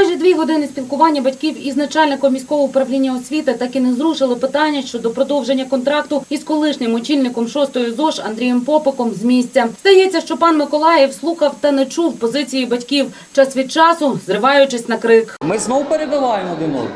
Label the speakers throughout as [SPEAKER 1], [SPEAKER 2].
[SPEAKER 1] Майже дві години спілкування батьків із начальником міського управління освіти так і не зрушили питання щодо продовження контракту із колишнім очільником шостої ЗОЖ Андрієм Попиком з місця. Здається, що пан Миколаїв слухав та не чув позиції батьків час від часу, зриваючись на крик.
[SPEAKER 2] Ми знов перебиваємо один одного.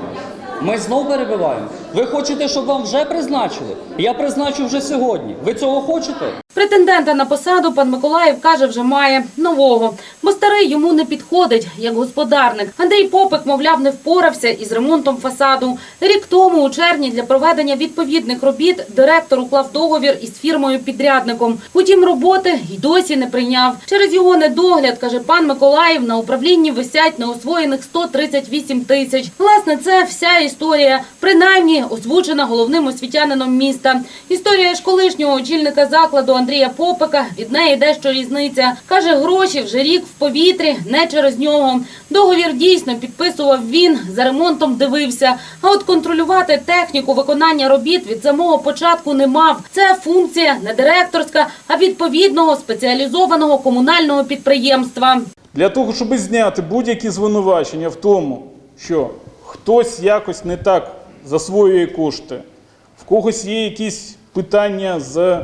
[SPEAKER 2] Ми знов перебиваємо. Ви хочете, щоб вам вже призначили? Я призначу вже сьогодні. Ви цього хочете?
[SPEAKER 1] Претендента на посаду пан Миколаїв каже, вже має нового, бо старий йому не підходить як господарник. Андрій Попик, мовляв, не впорався із ремонтом фасаду. Рік тому, у червні, для проведення відповідних робіт директор уклав договір із фірмою-підрядником. Утім, роботи й досі не прийняв. Через його недогляд, каже пан Миколаїв, на управлінні висять неосвоєних 138 тисяч. Власне, це вся історія, принаймні озвучена головним освітянином міста. Історія ж колишнього очільника закладу Андрія Попика від неї дещо різниця. Каже, гроші вже рік в повітрі, не через нього. Договір дійсно підписував він, за ремонтом дивився. А от контролювати техніку виконання робіт від самого початку не мав. Це функція не директорська, а відповідного спеціалізованого комунального підприємства.
[SPEAKER 3] Для того, щоб зняти будь-які звинувачення в тому, що хтось якось не так засвоює кошти, в когось є якісь питання з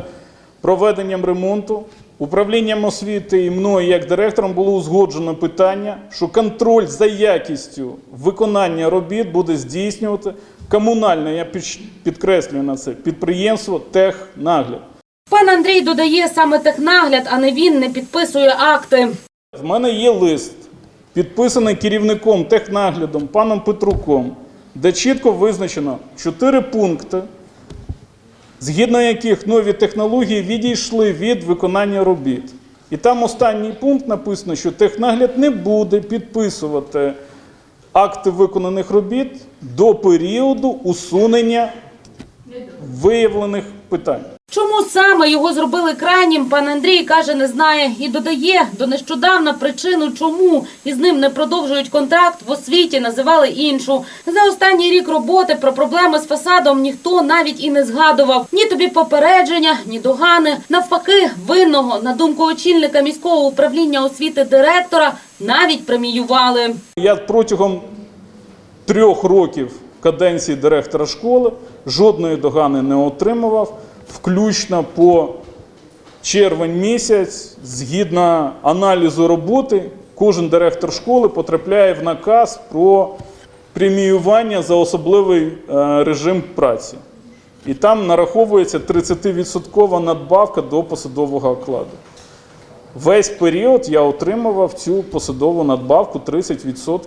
[SPEAKER 3] проведенням ремонту, управлінням освіти і мною як директором було узгоджено питання, що контроль за якістю виконання робіт буде здійснювати комунальне, я підкреслюю на це, підприємство Технагляд.
[SPEAKER 1] Пан Андрій додає саме технагляд, а не він не підписує акти.
[SPEAKER 3] В мене є лист, підписаний керівником технаглядом паном Петруком, де чітко визначено чотири пункти, згідно яких нові технології відійшли від виконання робіт. І там останній пункт написано, що технагляд не буде підписувати акти виконаних робіт до періоду усунення виявлених питань.
[SPEAKER 1] Чому саме його зробили крайнім, пан Андрій каже, не знає і додає до нещодавна причину, чому із ним не продовжують контракт в освіті, називали іншу. За останній рік роботи про проблеми з фасадом ніхто навіть і не згадував. Ні тобі попередження, ні догани. Навпаки, винного на думку очільника міського управління освіти директора навіть преміювали.
[SPEAKER 3] Я протягом трьох років каденції директора школи жодної догани не отримував, включно по червень місяць, згідно аналізу роботи, кожен директор школи потрапляє в наказ про преміювання за особливий е, режим праці. І там нараховується 30% надбавка до посадового окладу. Весь період я отримував цю посадову надбавку 30%.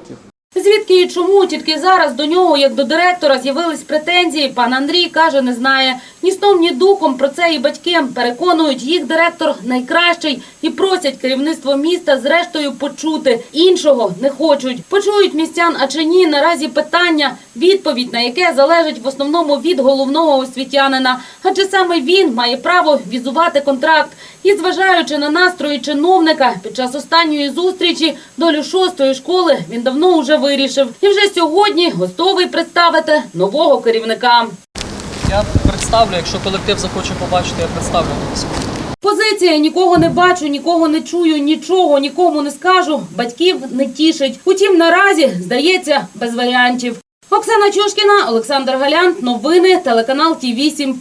[SPEAKER 1] Звідки і чому тільки зараз до нього, як до директора, з'явились претензії, пан Андрій каже, не знає. Ні сном, ні духом про це і батьки переконують, їх директор найкращий і просять керівництво міста зрештою почути. Іншого не хочуть. Почують містян, а чи ні, наразі питання, відповідь на яке залежить в основному від головного освітянина. Адже саме він має право візувати контракт. І зважаючи на настрої чиновника, під час останньої зустрічі долю шостої школи він давно уже вирішив. І вже сьогодні готовий представити нового керівника.
[SPEAKER 2] Я представлю, якщо колектив захоче побачити, я представлю.
[SPEAKER 1] Позиція нікого не бачу, нікого не чую, нічого нікому не скажу. Батьків не тішить. Утім, наразі здається без варіантів. Оксана Чушкіна, Олександр Галянт. Новини телеканал Ті 8